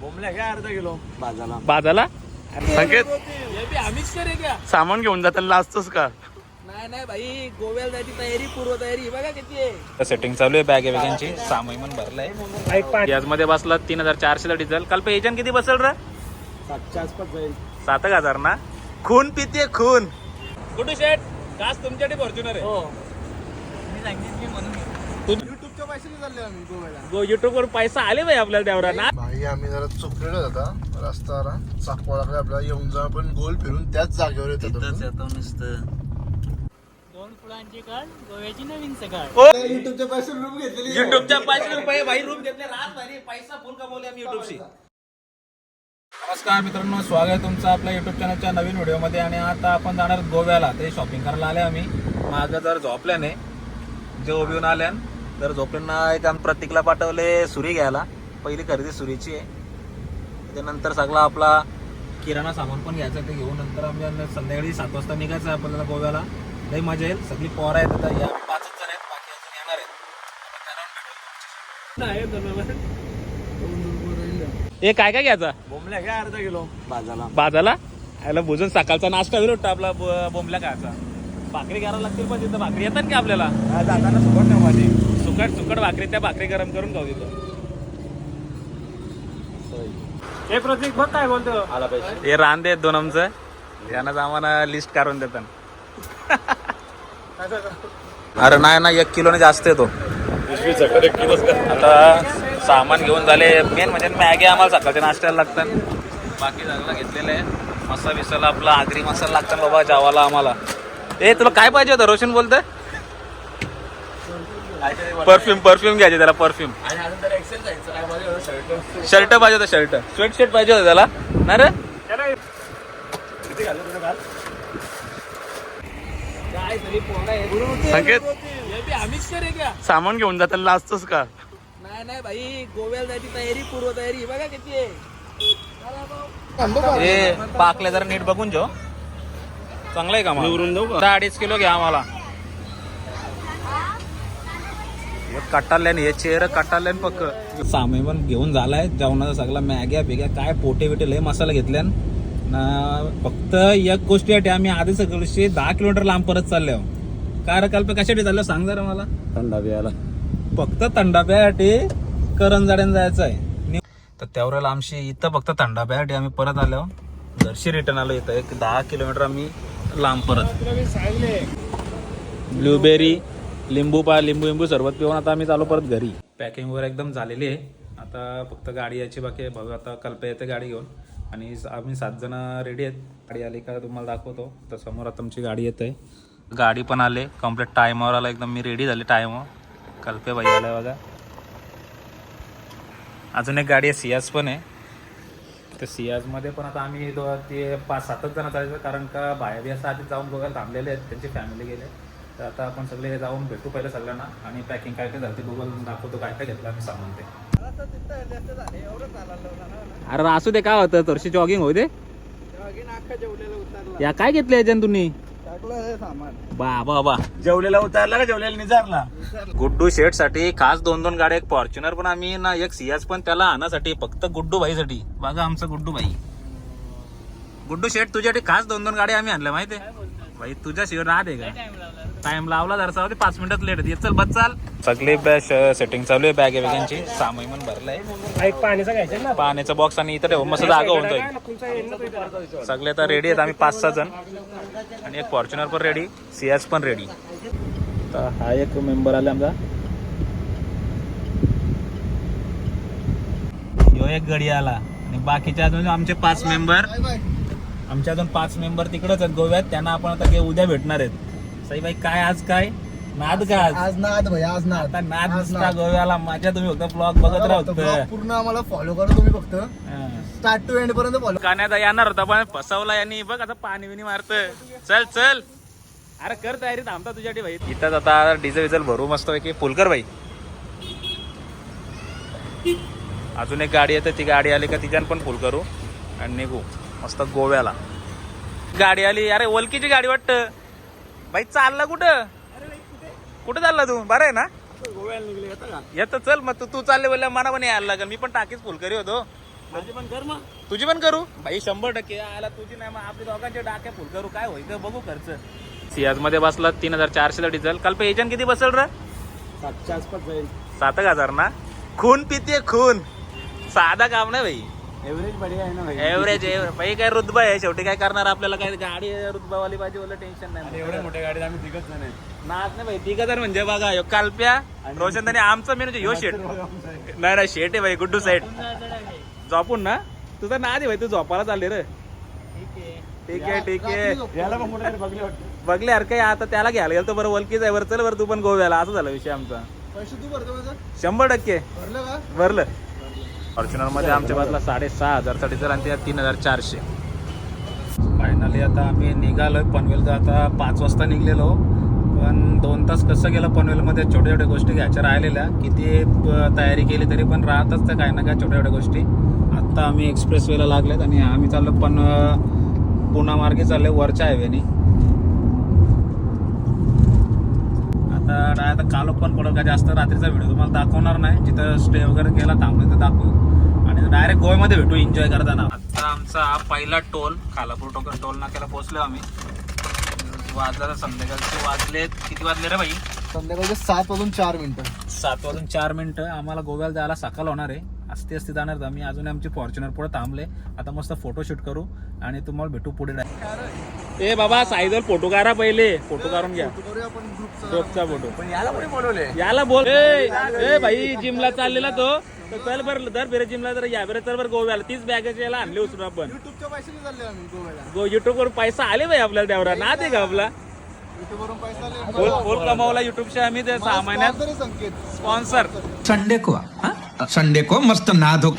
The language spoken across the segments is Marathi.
बोंबल्या घ्या अर्धा किलो. बाजाला. बाजाला? संकेत? आम्हीच करे क्या सामान घेऊन जाताना लाजतोस का? नाही नाही भाई गोव्याला जायची तयारी पूर्व तयारी बघा किती आहे. सेटिंग चालू आहे बॅग बॅगांची सामान पण भरलंय. याचमध्ये बसला तीन हजार चारशेला डिझेल काल पे एजंट किती बसेल रे? सातच्या आसपास जाईल. सात एक हजार ना? खून पिते खून. कुठे शेट कास तुमच्यासाठी फॉर्च्युनर आहे हो. मी सांगितली म्हणून युट्यूबच्या पैसे चालले आम्ही गोव्याला गो युट्यूब वर पैसा आले भाई आपल्याला त्यावर ना भाई आम्ही जरा चुकलेलो होता रस्त्यावर चाकवाडाकडे आपल्याला येऊन जा पण गोल फिरून त्याच जागेवर येतो दोन फुलांची काळ गोव्याची नवीन सकाळ. युट्यूबच्या पैसे रूम घेतलेली. युट्यूबच्या पाचशे रुपये भाई रूम घेतले. रात भारी पैसा फुल कमवले आम्ही युट्यूबशी नमस्कार मित्रांनो स्वागत आहे तुमचं आपल्या युट्यूब चॅनलच्या नवीन व्हिडिओमध्ये. आणि आता आपण जाणार गोव्याला. ते शॉपिंग करायला आले आम्ही. मागं जर झोपल्याने जे उभी येऊन आल्यान तर झोपल्यांना एक आम्ही प्रतीकला पाठवले सुरी घ्यायला. पहिली खरेदी सुरीची आहे. त्यानंतर सगळा आपला किराणा सामान पण घ्यायचं ते घेऊन नंतर आम्ही संध्याकाळी सात वाजता निघायचं आपल्याला गोव्याला. लई मजा येईल. सगळी पोरं आहेत आता. या पाचच जण आहेत. बाकी अजून येणार आहेत. हे काय काय घ्यायचा? बोंबल्या घ्या अर्धा किलो. बाजाला बाजाला याला बुजून सकाळचा नाश्ता वाटतं आपला ब- बोंबल्या खायचा. भाकरी करायला लागतील पण तिथं भाकरी येतात की आपल्याला? हा, जाताना सुकट ठेव माझी सुकट सुकट भाकरी त्या भाकरी गरम करून खाऊ तिथं. हे प्रतीक बघ काय बोलतो. आला पैसे. हे रान देत दोन आमचं. यांनाच आम्हाला लिस्ट काढून देतात. अरे नाही ना एक किलोने जास्त येतो आता सामान घेऊन झाले. मेन म्हणजे मॅगी आम्हाला सकाळच्या नाश्त्याला लागतात. बाकी सगळं घेतलेलं आहे. मसाला बिसाला आपला आगरी मसाला लागतात बाबा जेवायला आम्हाला. ए तुला काय पाहिजे होतं? रोशन बोलतोय? परफ्यूम परफ्यूम घ्यायचे त्याला परफ्यूम आणि अजून तर एक्सेल जायचं. काय माझ्या शर्ट शर्ट पाहिजे होतं शर्ट स्वेट शर्ट पाहिजे होतं त्याला. ना रे? संकेत. सामान घेऊन जाताना लाजतोस का? नाही नाही भाई गोव्याला जायची तयारी पूर्व तयारी बघा किती आहे. ए पाकले जरा नीट बघून जो चांगलं आहे का निवरून देऊ का? अडीच किलो घ्या आम्हाला. कटाल्यान हे चेहरा कटाल्यान पक्क. सामान पण घेऊन झालाय. जेवणाचा सगळा मॅग्या बिग्या काय पोटे बिटे लय मसाला घेतल्यान. ना फक्त एक गोष्टीसाठी आम्ही आधी सगळी दहा किलोमीटर लांब परत चालले आहो. काय रे कल्प कशासाठी चाललो सांग जरा मला. थंडा बियाला फक्त थंडा प्यासाठी करंजाड्यान जायचं आहे नि- तर त्यावेळेला आमची इथं फक्त थंडा प्यासाठी आम्ही परत आलो. घरशी रिटर्न आलो इथं. एक दहा किलोमीटर आम्ही लांब परत. ब्लूबेरी लिंबू पा लिंबू लिंबू सरबत पिऊन आता आम्ही चालू परत घरी. पॅकिंग वगैरे एकदम झालेली आहे. आता फक्त गाडी यायची बाकी आहे. बघू आता कल्प येते गाडी घेऊन. आणि आम्ही सात जण रेडी आहेत. गाडी आली का तुम्हाला दाखवतो. तर समोर आता आमची गाडी येत. आहे गाडी पण आले. कंप्लीट टायमावर आला. एकदम मी रेडी झाले टायमावर कल्पे भाई आलाय बघा. अजून एक गाडी आहे. सियास पण आहे. तर सियाजमध्ये पण आता आम्ही दो ते पाच सातच जण चालायचं कारण का बाहेर असं आधी जाऊन बघायला थांबलेले आहेत त्यांची फॅमिली गेले. तर आता आपण सगळे जाऊन भेटू पहिले सगळ्यांना आणि पॅकिंग काय काय झालं ते गुगल दाखवतो काय काय घेतलं आम्ही सामान ते. अरे असू दे काय होतं? थोडीशी जॉगिंग होऊ दे. या काय घेतलं याच्यान तुम्ही? बा बा बा. जेवलेला उतारला का? जेवलेला निजारला? गुड्डू शेटसाठी खास दोन दोन गाड्या एक फॉर्च्युनर पण आम्ही ना एक सियाज पण त्याला आणण्यासाठी फक्त गुड्डू भाईसाठी. बघा आमचं गुड्डू भाई. गुड्डू शेट तुझ्यासाठी खास दोन दोन गाड्या आम्ही आणल्या माहितीये? भाई तुझ्या शिवाय राहते का? टाइम लावला जरसा होते पाच मिनिटात लेट येत चल बस चाल. सगळे सेटिंग चालू आहे बॅग बॅगांची सामान पण भरलंय. पाण्याचा घ्यायचं ना. पाण्याचा बॉक्स आणि इथं ठेव मस्त जागा होतोय सगळे आता रेडी आहेत आम्ही पाच सहा जण. आणि एक फॉर्च्युनर पण रेडी सियाज पण रेडी तर हा एक मेंबर आला आमचा. ह्यो एक गडी आला. आणि बाकीचे अजून आमचे पाच मेंबर आमचे अजून पाच मेंबर तिकडेच आहेत गोव्यात. त्यांना आपण आता ते उद्या भेटणार आहेत. सई बाई काय आज काय? नाद का आज? आज नाद भाई आज नाद. आता नाद आज गोव्याला. माझ्या तुम्ही फक्त ब्लॉग बघत राहतो Vlog पूर्ण आम्हाला फॉलो करा तुम्ही फक्त. स्टार्ट टू एंड पर्यंत फॉलो कान्यात येणार होता पण फसवला यांनी. बघ आता पाणी बिनी मारत चल चल. अरे कर तयारी थांबता तुझ्यासाठी भाई. इथंच आता डिझेल विझेल भरू मस्त पैकी. फुलकर भाई. अजून एक गाडी येते. ती गाडी आली का तिच्यान पण फुल करू. आणि निघू. मस्त गोव्याला. गाडी आली. अरे ओलकीची गाडी वाटत. भाई चालला कुठं? कुठं चालला तू? बरं आहे ना? गोव्याला निघले येतं का येतं चल मग. तू तू चालले बोलल्या मला पण यायला लागेल. मी पण टाकीच फुलकरी होतो. माझी पण कर मग. तुझी पण करू? भाई शंभर टक्के. आला तुझी नाही मग आपली दोघांचे डाके फुल करू. काय होईल? बघू खर्च. सियाजमध्ये बसला तीन हजार चारशेला डिझेल काल पे एजंट किती बसेल रे? सातच्या आसपास जाईल. सात हजार ना? खून पिते खून. साधा काम नाही भाई. एव्हरेज बढिया आहे ना भाई. एव्हरेज भाई काय रुतबा आहे. शेवटी काय करणार आपल्याला? काय गाडी रुतबावाली पाहिजे बोललं टेन्शन नाही. एवढ्या मोठ्या गाडीत आम्ही तिघच जण आहे नाच नाही भाई तिघ जर म्हणजे बघा ह्यो कालप्या रोशन त्याने आमचं मेन म्हणजे ह्यो शेट नाही नाही शेट आहे भाई गुड्डू साईड झोपून ना? तुझं ना दे भाई तू झोपायला चालले रे. ठीक आहे. ठीक आहे बघले अरे काय आता त्याला घ्यायला गेलं तर बरं वलकीच आहे. बरं चल बरं तू पण गोव्याला. असं झालं विषय आमचा. पैसे तू भरतो माझं? शंभर टक्के. भरलं. फॉर्च्युनरमध्ये आमच्या बाजूला साडेसहा हजारचा डिझेल आणि त्या तीन हजार चारशे. फायनली आता आम्ही निघालोय पनवेलचा. आता पाच वाजता निघलेलो. पण दोन तास कसं गेलं पनवेलमध्ये? छोट्या छोट्या गोष्टी घ्यायच्या राहिलेल्या. किती तयारी केली तरी पण राहतच त्या काही ना काय छोट्या छोट्या गोष्टी. आत्ता आम्ही एक्सप्रेस वेला लागलेत आणि आम्ही चाललो पण पुणा मार्गे चाललो वरच्या हायवेनी. आता आता काल पण पडत का जास्त रात्रीचा व्हिडिओ तुम्हाला दाखवणार नाही. जिथं स्टे वगैरे केला थांबलो तिथं दाखवू. आणि डायरेक्ट गोव्यामध्ये भेटू एन्जॉय करताना. आता आमचा हा पहिला टोल खालापूर टोकन टोल नाक्याला पोहोचलो आम्ही. वाजला संध्याकाळचे वाजलेत किती वाजले रे भाई? संध्याकाळचे सात वाजून चार मिनिटं. सात वाजून चार मिनिटं. आम्हाला गोव्याला जायला सकाळ होणार आहे. असते असते जाणार तर आम्ही. अजून आमची फॉर्च्युनर पुढे थांबले. आता मस्त फोटोशूट करू आणि तुम्हाला भेटू पुढे ए बाबा साईजवर फोटो काढा पहिले. फोटो काढून घ्या. ग्रुपचा फोटो. पण याला कोणी बोलवले? याला बोल. ए ए भाई जिमला चाललेला तो. तर चल बरं दर बेरे जिमला तर या बेरे चल बरं गोव्याला. तीच बॅगेज याला आणली उचलून आपण. गो युट्यूब वर पैसा आले भाई आपल्याला त्यावर ना ते का आपला? युट्यूब वरून पैसा आले. फुल फुल कमावला युट्यूबच्या आम्ही ते सहा महिन्यात तरी स्पॉन्सर संडे को हाँ? संडे को मस्त नहा धो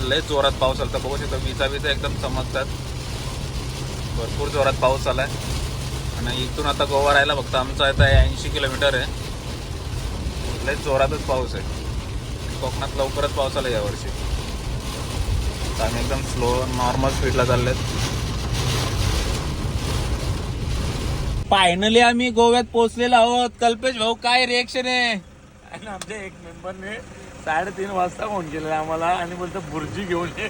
लय जोरात पाऊस आला बघू शकतो विजा विजा एकदम चमकतात. भरपूर जोरात पाऊस आलाय. आणि इथून आता गोवा राहायला फक्त आमचा आता ऐंशी किलोमीटर आहे. लय जोरातच पाऊस आहे. कोकणात लवकरच पाऊस आला यावर्षी आम्ही एकदम स्लो नॉर्मल स्पीडला चाललेत फायनली आम्ही गोव्यात पोहोचलेलो आहोत. कल्पेश भाऊ काय रिएक्शन आहे? आणि आमच्या एक मेंबरने साडेतीन वाजता फोन केलेला आम्हाला आणि बोलतो बुर्जी घेऊन ये.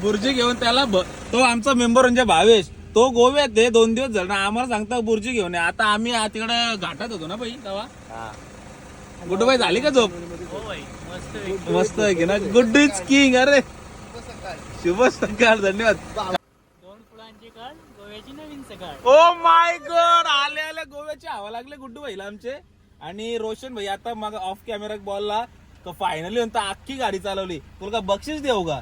बुर्जी घेऊन त्याला ब- तो आमचा मेंबर म्हणजे भावेश. तो गोव्यात आहे दोन दिवस झाले आम्हाला सांगता बुर्जी घेऊन ये. आता आम्ही तिकडे घाटात होतो ना बाई तेव्हा? गुड्डू बाई झाली का झोप? मस्त आहे. की ना? गुड्डू इज किंग अरे. शुभ सकाळ धन्यवाद. दोन फुलांची काळ गोव्याची नवीन सकाळ. ओ माय गॉड आले आले. गोव्याचे हवा लागले गुड्डू भाईला आमचे. आणि रोशन भाई आता मग ऑफ कॅमेरा बोलला. फायनली म्हणतो अख्खी गाडी चालवली. तुला का बक्षीस देऊ का?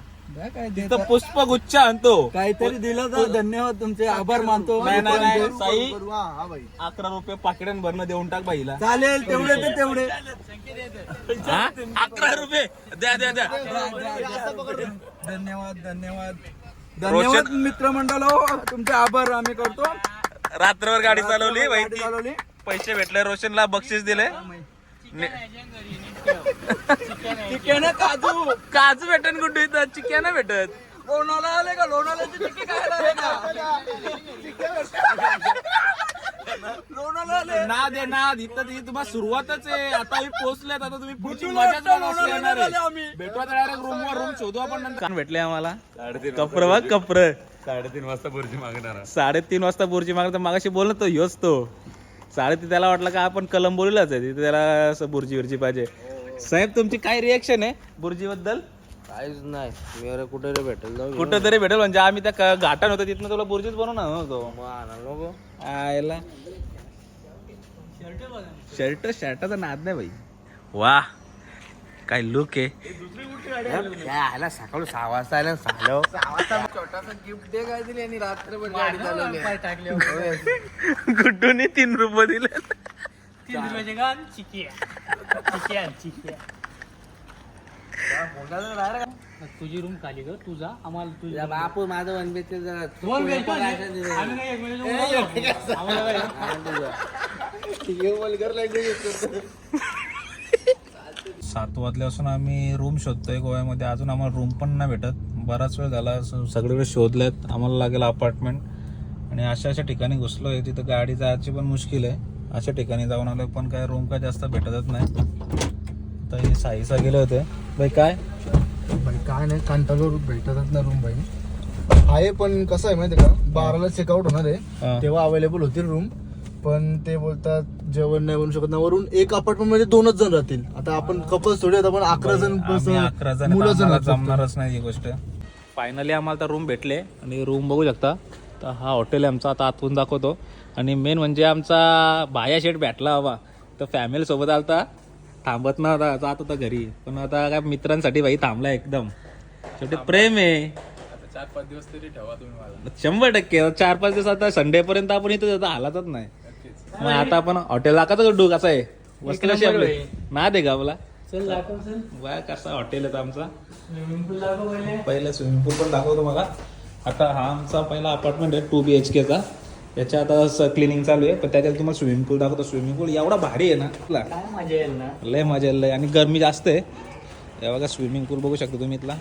तिथं पुष्पगुच्छ आणतो. काहीतरी दिलं तर धन्यवाद तुमचे आभार मानतो. नाही नाही नाही करू, साई. अकरा रुपये पाकिटान भरणं देऊन टाक बाईला. चालेल तेवढे ते तेवढे. हा? अकरा रुपये. द्या द्या द्या. धन्यवाद धन्यवाद. धन्यवाद मित्रमंडळ. तुमचे आभार आम्ही करतो. रात्रभर गाडी चालवली चालवली. पैसे भेटले रोशनला बक्षीस दिले. चिकन काजू. काजू भेटन गुड्डू इथं? चिकन भेटत. लोणाला आले का? खायला आले का? लोणाला आले ना दे ना इथं ती तुम्हाला सुरुवातच आहे. आता मी पोहोचलेत आता तुम्ही पुढची मजाच बघा येणार आहे. डायरेक्ट रूम वर. रूम शोधू आपण नंतर. कान भेटले आम्हाला. कपर बघ कपर. साडेतीन वाजता बुर्जी मागणार. साडेतीन वाजता मागाशी बोलला तो योच तो. साडेतीन त्याला वाटलं का आपण कलम बोललाच आहे. तिथे त्याला असं बुर्जी बिर्जी पाहिजे. साहेब तुमची काय रिएक्शन आहे बुर्जी बद्दल काहीच नाही. मी अरे कुठे रे भेटेल जाऊ कुठं तरी भेटेल म्हणजे आम्ही त्या क- घाटान होतो तिथनं तुला बुर्जीच बनवणार नव्हतो मग नको. आयला. शर्ट शर्टाचा नाद नाही भाई वा काय लुक आहे. आला. सकाळी सहा वाजता आला सालो छोटासा गिफ्ट दे काय दिली आणि रात्रभर गाडी चालवली. गुड्डूने तीन रुपये दिले. तीन रुपयाचे गान चिकिया चिकिया चिकिया तुझी रूम खाली ग तुझा आम्हाला तुझी तुझा बापू माझं वन बीच दोन वेळ पण आहे. आम्ही काय एक महिन्याचं उन्हाळा जाऊ. आम्हाला काय? सात वाजल्यापासून आम्ही रूम शोधतोय गोव्यामध्ये. अजून आम्हाला रूम पण नाही भेटत. बराच वेळ झाला स- सगळीकडे शोधल्यात. आम्हाला लागेल अपार्टमेंट आणि अशा अशा ठिकाणी घुसलोय. तिथं गाडी जायची पण मुश्किल आहे. अशा ठिकाणी जाऊन आलोय पण काय रूम काय जास्त भेटतच नाही. तर हे साईसा गेले होते. बाई काय? बाई काय नाही. कंटाळून भेटतच ना रूम बाई आहे पण कसं आहे माहिती का? बाराला चेकआउट होणार. आहे. तेव्हा अवेलेबल होतील रूम पण ते बोलतात जेवण नाही बनवू शकत नाही. वरून एक अपार्टमेंटमध्ये दोनच जण राहतील. आता आपण कपल्स थोडी आपण अकरा जण अकरा जण मुलं जण आम्हाला. जमणारच नाही ही गोष्ट. फायनली आम्हाला तर रूम भेटले आणि रूम बघू शकता. तर हा हॉटेल आहे आमचा आता आतून दाखवतो. आणि मेन म्हणजे आमचा बाया शेट भेटला हवा. तर फॅमिली सोबत आलता थांबत नव्हता जात होता घरी. पण आता काय मित्रांसाठी बाई थांबला एकदम. शेवटी प्रेम आहे. चार पाच दिवस तरी ठेवा तुम्ही मला. शंभर टक्के. चार पाच दिवस आता संडे पर्यंत आपण इथं आता हालातच नाही. मग आता आपण हॉटेल दाखवतो डू कसं आहे? वस्तू कशी आपली ना दे गावला चल दाखव चल. वा कसा हॉटेल आहे आमचा. स्विमिंग पूल दाखव पहिले. पहिला स्विमिंग पूल पण दाखवतो मला आता हा आमचा पहिला अपार्टमेंट आहे टू बी एच केचा याच्या आता क्लिनिंग चालू आहे पण त्याच्यात तुम्हाला स्विमिंग पूल दाखवतो. स्विमिंग पूल एवढा भारी आहे ना तुला काय मजा येईल ना? लय मजा येईल लय. आणि गरमी जास्त आहे. हे बघा स्विमिंग पूल बघू शकता तुम्ही इथला.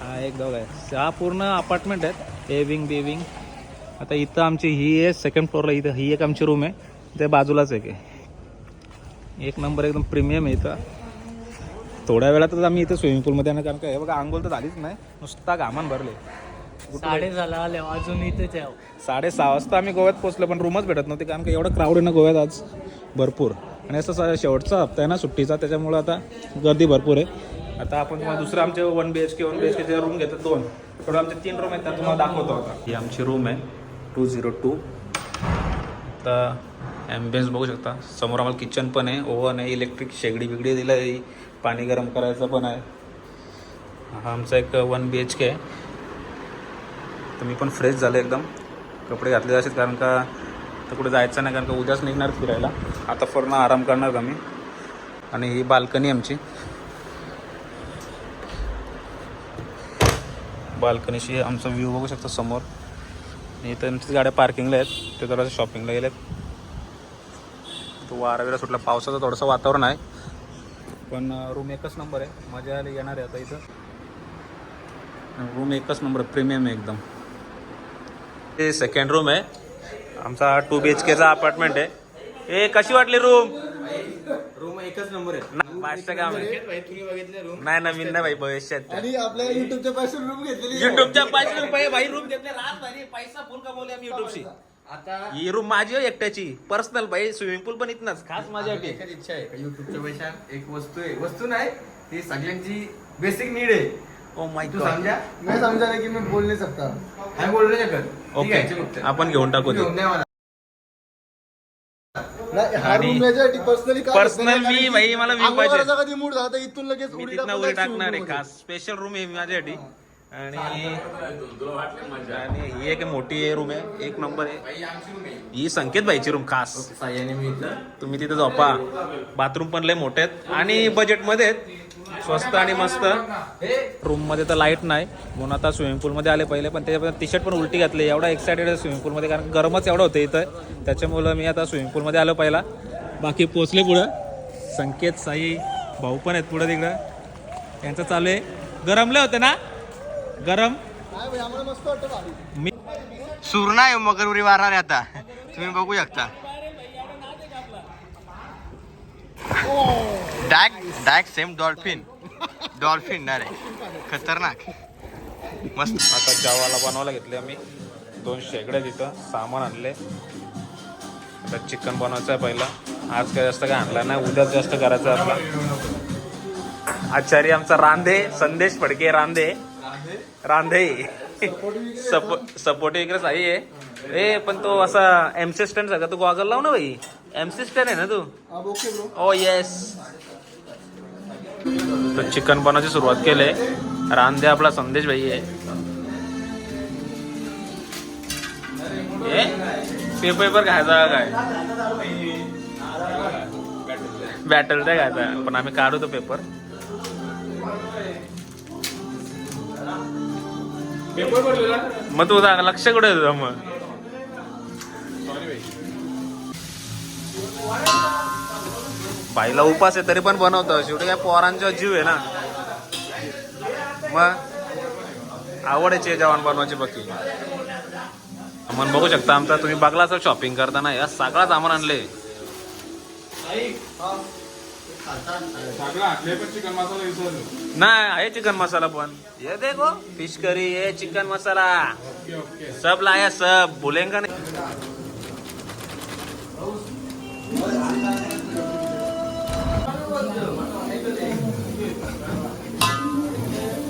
हा एक दौड आहे. हा पूर्ण अपार्टमेंट आहेत ए विंग बी विंग आता इथं आमची ही आहे सेकंड फ्लोअरला इथं ही एक आमची रूम आहे. ते बाजूलाच एक आहे. एक नंबर एकदम प्रीमियम आहे इथं. थोड्या वेळातच आम्ही इथं स्विमिंग पूलमध्ये येणार कारण का हे बघा आंघोळ तर झालीच नाही. नुसता घामान भरले. साडे झाला आले अजून इथेच आहे साडेसहा वाजता आम्ही गोव्यात पोहोचलो पण रूमच भेटत नव्हती कारण का एवढं क्राऊड आहे ना गोव्यात आज. भरपूर. आणि असं शेवटचा हप्ता आहे ना सुट्टीचा त्याच्यामुळं आता गर्दी भरपूर आहे. आता आपण तुम्हाला दुसरं आमचे one B H K one B H केचे रूम घेतात दोन. थोडं आमचे तीन रूम आहेत त्या तुम्हाला दाखवतो आता. ही आमची रूम आहे. टू झिरो टू आता ॲम्बियन्स बघू शकता. समोर आम्हाला किचन पण आहे ओव्हन आहे इलेक्ट्रिक शेगडी बिगडी दिलं आहे पाणी गरम करायचं पण आहे. हा आमचा एक वन बी एच के आहे. तर मी पण फ्रेश झालो एकदम. कपडे घातले असेल कारण का तर कुठे जायचं नाही कारण का उद्याच निघणार फिरायला. आता पूर्ण आराम करणार का आम्ही. आणि ही बाल्कनी आमची. बाल्कनीशी आमचा व्ह्यू बघू शकता समोर. आणि इथं आमच्या गाड्या पार्किंगला आहेत. ते जरा शॉपिंगला गेलेत. तो वारावीला सुटला. पावसाचं थोडंसं वातावरण आहे. पण रूम एकच नंबर आहे. मजा आली येणार आहे आता इथं. रूम एकच नंबर प्रीमियम आहे एकदम. हे सेकंड रूम आहे. आमचा टू बी एच केचा अपार्टमेंट आहे. ए कशी वाटली रूम रूम एकच नंबर आहे. पाचशे काम आहे तुम्ही बघितले रूम नाही नवीन नाही भाई भविष्यात आणि आपल्या युट्यूबच्या पासून रूम घेतलेली युट्यूबच्या पाचशे रुपये भाई रूम घेतले रात भारी पैसा फुल कमवले आम्ही युट्यूबशी आता ही रूम माझी हो एकट्याची. पर्सनल भाई स्विमिंग पूल पण इथनच. खास माझ्यासाठी एखादी इच्छा आहे युट्यूबच्या पैशात? एक वस्तू आहे. वस्तू नाही ती सगळ्यांची बेसिक नीड आहे. ओ माय तू गॉड समजा मैं समजा नाही की मी बोल नाही सकता काय बोलू नाही शकत. आपण घेऊन टाकू तू. घेऊन द्या मला. हा आणि पर्सनली Personal मी भाई मला view पाहिजे. कधी मूड झाला तर इथून लगेच मी उडी तिथनं टाकून उडी टाकणार आहे pool खास. स्पेशल रूम आहे माझ्यासाठी. आणि आणि ही एक मोठी आहे रूम आहे. एक नंबर आहे. ही संकेत भाईची रूम खास. साह्याने मी इथं. तुम्ही तिथे झोपा. बाथरूम पण लय मोठे आहेत. आणि बजेटमध्ये आहेत. स्वस्त आणि मस्त. रूममध्ये तर लाइट नाही. म्हणून आता स्विमिंग पूल मध्ये आले पहिले पण त्याच्यापर्यंत टी शर्ट पण उलटी घातली. एवढा एक्सायटेड आहे स्विमिंग पूल मध्ये कारण गरमच एवढं होतं इथं. त्याच्यामुळं मी आता स्विमिंग पूल मध्ये आलो पहिला. बाकी पोचले पुढं. संकेत साई भाऊ पण आहेत पुढं तिकडं. त्यांचं चालू आहे. गरमले होते ना? गरम. मी सुरणा आहे मगर उरी मारणार आहे आता. तुम्ही बघू शकता. Oh. Duck duck same dolphin dolphin ना रे खतरनाक मस्त आता जेवायला बनवायला घेतले आम्ही. दोन शेगड्या तिथं सामान आणले. आता चिकन बनवायचं आहे पहिला. आज काय जास्त काय आणलं नाही. उद्याच जास्त करायचं आपला. आचार्य आमचा रांधे संदेश फडके रांधे. रांधे. सपो सपोर्ट इकडे साई आहे. ए पण तो असा एमसी स्टँड सगळं तू गॉगल लाव ना भाई एमसी स्टँड आहे ना तू? हा, ओके ब्रो ओ येस तर चिकन बनवायची सुरुवात केले. रांधे आपला संदेश भाई आहे. पेपर खायचा काय? बॅटल नाही खायचा. पण आम्ही काढू तो पेपर मग तू सांग लक्ष कुठे आहे तुझं मग? बाईला उपास आहे तरी पण बनवतं. शेवटी काय पोरांचा जीव आहे ना. मग? आवड आहे जेवण बनवायची बाकी आपण बघू शकता आमचा तुम्ही बघला असाल शॉपिंग करताना या सगळा सामान आणले नाही आहे चिकन मसाला पण. ये देखो फिश करी ये चिकन मसाला ओके ओके. सब लाया सब. बोलेंगा नहीं.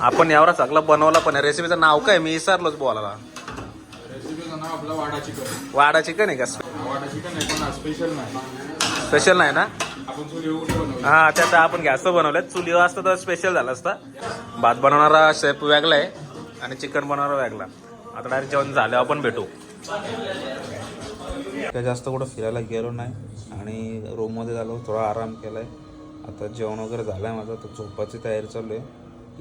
आपण यावर सगळा बनवला पण रेसिपीचं नाव काय? मी विसरलोच बोलायला. रेसिपीचं नाव आपलं वाडा चिकन. वाडा चिकन आहे का? वाडा चिकन आहे पण स्पेशल नाही. स्पेशल नाही ना? आपण चुलीवर कुठे बनवलं. हा त्यात आपण गॅस बनवलं चुलीवर असतं तर स्पेशल झालं असतं. भात बनवणारा शेप वेगळा आहे आणि चिकन बनवणारा वेगळा. आता डायरेक्ट जेवण झालं आपण भेटू. काय जास्त कुठं फिरायला गेलो नाही आणि रूममध्ये झालो थोडा आराम केलाय. आता जेवण वगैरे झालं आहे माझं तर झोपाची तयारी चालू आहे.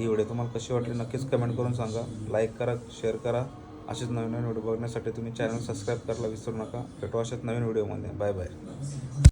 ही व्हिडिओ तुम्हाला कशी वाटली नक्कीच कमेंट करून सांगा. लाईक करा शेअर करा. असेच नवीन नवीन व्हिडिओ बघण्यासाठी तुम्ही चॅनल सबस्क्राईब करायला विसरू नका. भेटू अशाच नवीन व्हिडिओमध्ये बाय बाय